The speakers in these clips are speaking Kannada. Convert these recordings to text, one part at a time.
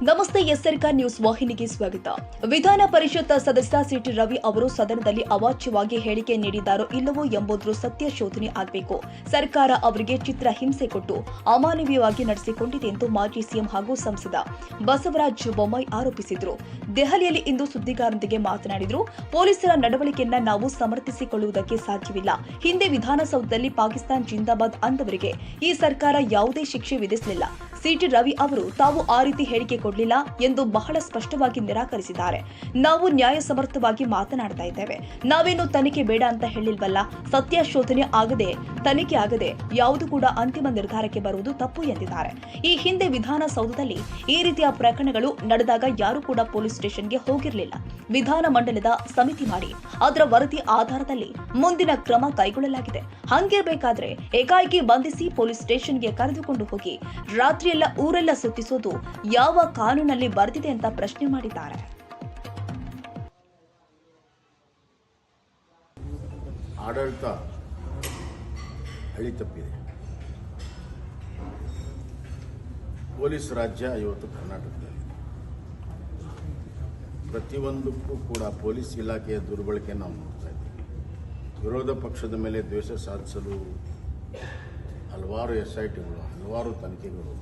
ಸರ್ಕಾರ ನ್ಯೂಸ್ ವಾಹಿನಿಗೆ ಸ್ವಾಗತ. ವಿಧಾನ ಪರಿಷತ್ ಸದಸ್ಯ ಸಿಟಿ ರವಿ ಅವರು ಸದನದಲ್ಲಿ ಅವಾಚ್ಯವಾಗಿ ಹೇಳಿಕೆ ನೀಡಿದ್ದಾರೋ ಇಲ್ಲವೋ ಎಂಬುದರ ಸತ್ಯ ಶೋಧನೆ ಆಗಬೇಕು. ಸರ್ಕಾರ ಅವರಿಗೆ ಚಿತ್ರ ಹಿಂಸೆ ಕೊಟ್ಟು ಅಮಾನವೀಯವಾಗಿ ನಡೆಸಿಕೊಂಡಿದೆ ಎಂದು ಮಾಜಿ ಸಿಎಂ ಹಾಗೂ ಸಂಸದ ಬಸವರಾಜ ಬೊಮ್ಮಾಯಿ ಆರೋಪಿಸಿದರು. ದೆಹಲಿಯಲ್ಲಿ ಇಂದು ಸುದ್ದಿಗಾರರೊಂದಿಗೆ ಮಾತನಾಡಿದರು, ಪೊಲೀಸರ ನಡವಳಿಕೆಯನ್ನ ನಾವು ಸಮರ್ಥಿಸಿಕೊಳ್ಳುವುದಕ್ಕೆ ಸಾಧ್ಯವಿಲ್ಲ. ಹಿಂದೆ ವಿಧಾನಸೌಧದಲ್ಲಿ ಪಾಕಿಸ್ತಾನ್ ಜಿಂದಾಬಾದ್ ಅಂದವರಿಗೆ ಈ ಸರ್ಕಾರ ಯಾವುದೇ ಶಿಕ್ಷೆ ವಿಧಿಸಲಿಲ್ಲ. ಸಿಟಿ ರವಿ ಅವರು ತಾವು ಆ ರೀತಿ ಹೇಳಿಕೆ ಕೊಡಲಿಲ್ಲ ಎಂದು ಬಹಳ ಸ್ಪಷ್ಟವಾಗಿ ನಿರಾಕರಿಸಿದ್ದಾರೆ. ನಾವು ನ್ಯಾಯ ಸಮರ್ಥವಾಗಿ ಮಾತನಾಡ್ತಾ ಇದ್ದೇವೆ. ನಾವೇನು ತನಿಖೆ ಬೇಡ ಅಂತ ಹೇಳಿಲ್ವಲ್ಲ? ಸತ್ಯ ಶೋಧನೆ ಆಗದೆ, ತನಿಖೆ ಆಗದೆ ಯಾವುದು ಕೂಡ ಅಂತಿಮ ನಿರ್ಧಾರಕ್ಕೆ ಬರುವುದು ತಪ್ಪು ಎಂದಿದ್ದಾರೆ. ಈ ಹಿಂದೆ ವಿಧಾನಸೌಧದಲ್ಲಿ ಈ ರೀತಿಯ ಪ್ರಕರಣಗಳು ನಡೆದಾಗ ಯಾರು ಕೂಡ ಪೊಲೀಸ್ ಸ್ಟೇಷನ್ಗೆ ಹೋಗಿರಲಿಲ್ಲ. ವಿಧಾನ ಮಂಡಲದ ಸಮಿತಿ ಮಾಡಿ ಅದರ ವರದಿ ಆಧಾರದಲ್ಲಿ ಮುಂದಿನ ಕ್ರಮ ಕೈಗೊಳ್ಳಲಾಗಿದೆ. ಹಂಗಿರ್ಬೇಕಾದ್ರೆ ಏಕಾಏಕಿ ಬಂಧಿಸಿ ಪೊಲೀಸ್ ಸ್ಟೇಷನ್ಗೆ ಕರೆದುಕೊಂಡು ಹೋಗಿ ರಾತ್ರಿಯೆಲ್ಲ ಊರೆಲ್ಲ ಸುತ್ತಿಸೋದು ಯಾವ ಕಾನೂನಲ್ಲಿ ಬರ್ತಿದೆ ಅಂತ ಪ್ರಶ್ನೆ ಮಾಡಿದ್ದಾರೆ. ಆಡಳಿತ ಹಳಿ ತಪ್ಪಿದೆ. ಪೊಲೀಸ್ ರಾಜ್ಯ ಇವತ್ತು ಕರ್ನಾಟಕದಲ್ಲಿ ಪ್ರತಿಯೊಂದಕ್ಕೂ ಕೂಡ ಪೊಲೀಸ್ ಇಲಾಖೆಯ ದುರ್ಬಳಕೆ ನಾವು ನೋಡ್ತಾ ಇದ್ದೀವಿ. ವಿರೋಧ ಪಕ್ಷದ ಮೇಲೆ ದ್ವೇಷ ಸಾಧಿಸಲು ಹಲವಾರು ಎಸ್ ಐ ಟಿಗಳು ಹಲವಾರು ತನಿಖೆಗಳು.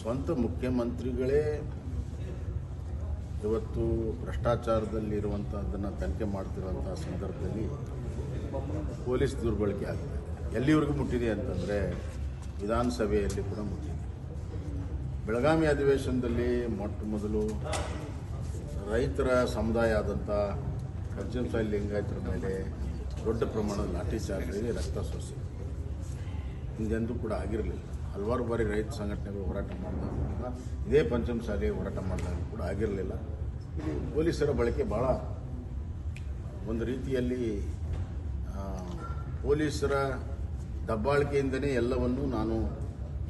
ಸ್ವಂತ ಮುಖ್ಯಮಂತ್ರಿಗಳೇ ಇವತ್ತು ಭ್ರಷ್ಟಾಚಾರದಲ್ಲಿರುವಂಥದ್ದನ್ನು ತನಿಖೆ ಮಾಡ್ತಿರುವಂಥ ಸಂದರ್ಭದಲ್ಲಿ ಪೊಲೀಸ್ ದುರ್ಬಳಕೆ ಆಗಿದೆ. ಎಲ್ಲಿವರೆಗೂ ಮುಟ್ಟಿದೆ ಅಂತಂದರೆ ವಿಧಾನಸಭೆಯಲ್ಲಿ ಕೂಡ ಮುಟ್ಟಿದೆ. ಬೆಳಗಾವಿ ಅಧಿವೇಶನದಲ್ಲಿ ಮೊಟ್ಟ ಮೊದಲು ರೈತರ ಸಮುದಾಯ ಆದಂಥ ಪಂಚಮಸಾಲಿ ಲಿಂಗಾಯತರ ಮೇಲೆ ದೊಡ್ಡ ಪ್ರಮಾಣದ ಲಾಠಿ ಚಾರ್ಜ್ ರಕ್ತ ಸೋಸಿ ಹಿಂದೆಂದೂ ಕೂಡ ಆಗಿರಲಿಲ್ಲ. ಹಲವಾರು ಬಾರಿ ರೈತ ಸಂಘಟನೆಗಳು ಹೋರಾಟ ಮಾಡಿದಾಗ ಇದೇ ಪಂಚಮ ಪಂಚಮಸಾಲಿ ಹೋರಾಟ ಮಾಡಿದಾಗ ಕೂಡ ಆಗಿರಲಿಲ್ಲ. ಇದು ಪೊಲೀಸರ ಬಳಕೆ ಭಾಳ ಒಂದು ರೀತಿಯಲ್ಲಿ ಪೊಲೀಸರ ದಬ್ಬಾಳಿಕೆಯಿಂದನೇ ಎಲ್ಲವನ್ನು ನಾನು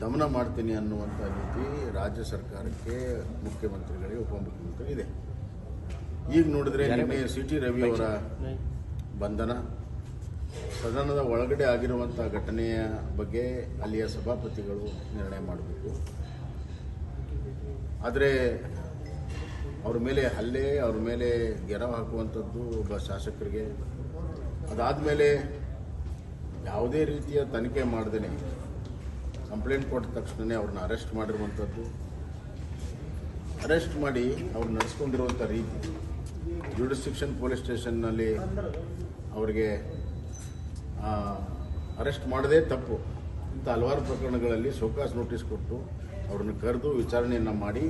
ದಮನ ಮಾಡ್ತೀನಿ ಅನ್ನುವಂಥ ರೀತಿ ರಾಜ್ಯ ಸರ್ಕಾರಕ್ಕೆ ಮುಖ್ಯಮಂತ್ರಿಗಳಿಗೆ ಉಪಮುಖ್ಯಮಂತ್ರಿ ಇದೆ. ಈಗ ನೋಡಿದ್ರೆ ನಿನ್ನೆ ಸಿ ಟಿ ರವಿ ಅವರ ಬಂಧನ ಸದನದ ಒಳಗಡೆ ಆಗಿರುವಂಥ ಘಟನೆಯ ಬಗ್ಗೆ ಅಲ್ಲಿಯ ಸಭಾಪತಿಗಳು ನಿರ್ಣಯ ಮಾಡಬೇಕು. ಆದರೆ ಅವ್ರ ಮೇಲೆ ಹಲ್ಲೆ, ಅವ್ರ ಮೇಲೆ ಗೆರ ಹಾಕುವಂಥದ್ದು ಒಬ್ಬ ಶಾಸಕರಿಗೆ. ಅದಾದಮೇಲೆ ಯಾವುದೇ ರೀತಿಯ ತನಿಖೆ ಮಾಡ್ದೇ ಕಂಪ್ಲೇಂಟ್ ಕೊಟ್ಟ ತಕ್ಷಣವೇ ಅವ್ರನ್ನ ಅರೆಸ್ಟ್ ಮಾಡಿರುವಂಥದ್ದು. ಅರೆಸ್ಟ್ ಮಾಡಿ ಅವ್ರು ನಡೆಸ್ಕೊಂಡಿರುವಂಥ ರೀತಿ ಜುಡಿಸ್ಟಿಕ್ಷನ್ ಪೊಲೀಸ್ ಸ್ಟೇಷನ್ನಲ್ಲಿ ಅವರಿಗೆ ಅರೆಸ್ಟ್ ಮಾಡದೇ ತಪ್ಪು. ಇಂಥ ಹಲವಾರು ಪ್ರಕರಣಗಳಲ್ಲಿ ಶೋಕಾಸ್ ನೋಟಿಸ್ ಕೊಟ್ಟು ಅವ್ರನ್ನ ಕರೆದು ವಿಚಾರಣೆಯನ್ನು ಮಾಡಿ